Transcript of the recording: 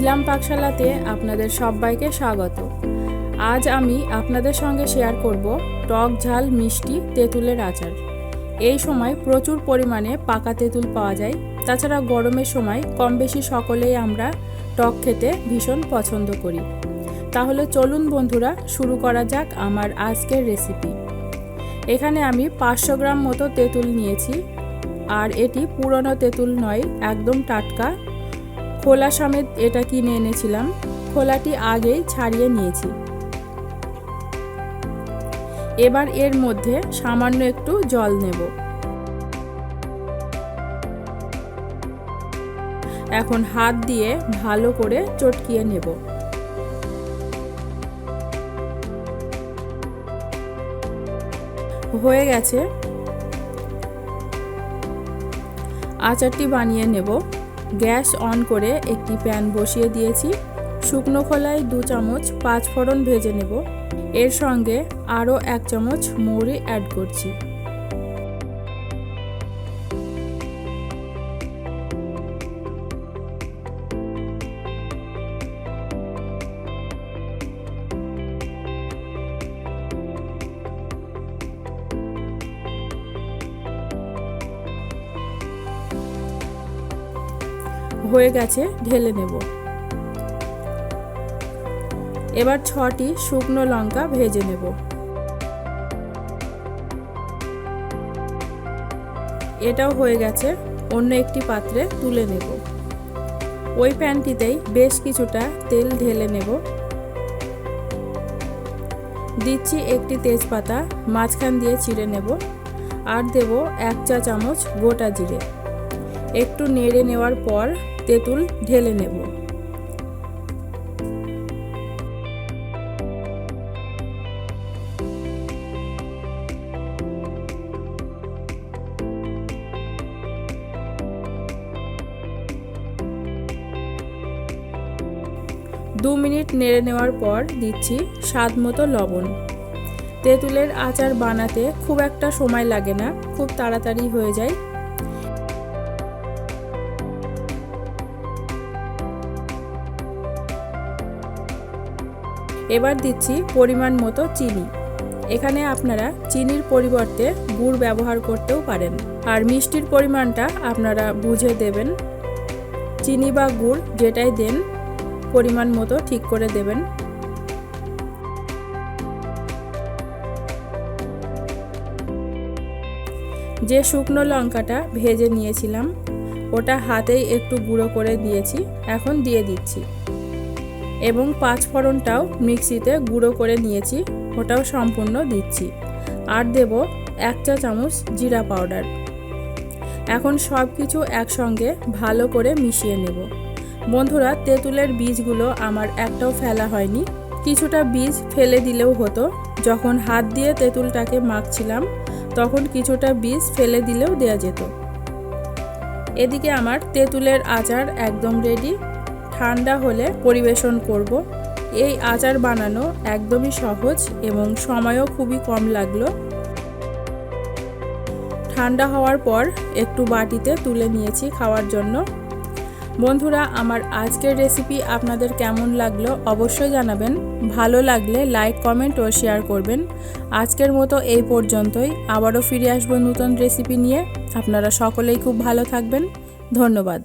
ঝিলাম পাকশালাতে আপনাদের সবাইকে স্বাগত। আজ আমি আপনাদের সঙ্গে শেয়ার করব টক ঝাল মিষ্টি তেঁতুলের আচার। এই সময় প্রচুর পরিমাণে পাকা তেঁতুল পাওয়া যায়। তাছাড়া গরমের সময় কম বেশি সকলেই আমরা টক খেতে ভীষণ পছন্দ করি। তাহলে চলুন বন্ধুরা, শুরু করা যাক আমার আজকের রেসিপি এখানে আমি পাঁচশো গ্রাম মতো তেঁতুল নিয়েছি। আর এটি পুরনো তেঁতুল নয়, একদম টাটকা। খোলা সমেত এটা কিনে এনেছিলাম। খোলাটি আগেই ছাড়িয়ে নিয়েছি। এবার এর মধ্যে সামান্য একটু জল নেব। এখন হাত দিয়ে ভালো করে চটকিয়ে নেব। হয়ে গেছে। আচারটি বানিয়ে নেব। গ্যাস অন করে একটি প্যান বসিয়ে দিয়েছি। শুকনো খোলায় দু চামচ পাঁচ ফোড়ন ভেজে নেব। এর সঙ্গে আরও এক চামচ মৌরি অ্যাড করছি। হয়ে গেছে, ঢেলে নেব। এবার ছটি শুকনো লঙ্কা ভেজে নেব। এটাও হয়ে গেছে, অন্য একটি পাত্রে তুলে নেব। ওই প্যানটিতেই বেশ কিছুটা তেল ঢেলে নেব। দিচ্ছি একটি তেজপাতা, মাঝখান দিয়ে চিড়ে নেব। আর দেব এক চা চামচ গোটা জিরে। একটু নেড়ে নেওয়ার পর তেঁতুল ঢেলে নেব। দু মিনিট নেড়ে নেওয়ার পর দিচ্ছি স্বাদ মতো লবণ। তেঁতুলের আচার বানাতে খুব একটা সময় লাগে না, খুব তাড়াতাড়ি হয়ে যায়। এবার দিচ্ছি পরিমাণ মতো চিনি। এখানে আপনারা চিনির পরিবর্তে গুড় ব্যবহার করতেও পারেন। আর মিষ্টির পরিমাণটা আপনারা বুঝে দেবেন। চিনি বা গুড় যেটাই দেন, পরিমাণ মতো ঠিক করে দেবেন। যে শুকনো লঙ্কাটা ভেজে নিয়েছিলাম, ওটা হাতেই একটু গুঁড়ো করে দিয়েছি, এখন দিয়ে দিচ্ছি। এবং পাঁচ ফোড়নটাও মিক্সিতে গুঁড়ো করে নিয়েছি, ওটাও সম্পূর্ণ দিচ্ছি। আর দেব এক চা চামচ জিরা পাউডার। এখন সব কিছু একসঙ্গে ভালো করে মিশিয়ে নেব। বন্ধুরা, তেঁতুলের বীজগুলো আমার একটাও ফেলা হয়নি। কিছুটা বীজ ফেলে দিলেও হতো। যখন হাত দিয়ে তেঁতুলটাকে মাখছিলাম, তখন কিছুটা বীজ ফেলে দিলেও দেওয়া যেত। এদিকে আমার তেঁতুলের আচার একদম রেডি ঠান্ডা হলে পরিবেশন করব। এই আচার বানানো একদমই সহজ এবং সময়ও খুবই কম লাগল। ঠান্ডা হওয়ার পর একটু বাটিতে তুলে নিয়েছি খাওয়ার জন্য। বন্ধুরা, আমার আজকের রেসিপি আপনাদের কেমন লাগল অবশ্যই জানাবেন। ভালো লাগলে লাইক, কমেন্ট ও শেয়ার করবেন। আজকের মতো এই পর্যন্তই। আবারও ফিরে আসব নতুন রেসিপি নিয়ে। আপনারা সকলেই খুব ভালো থাকবেন। ধন্যবাদ।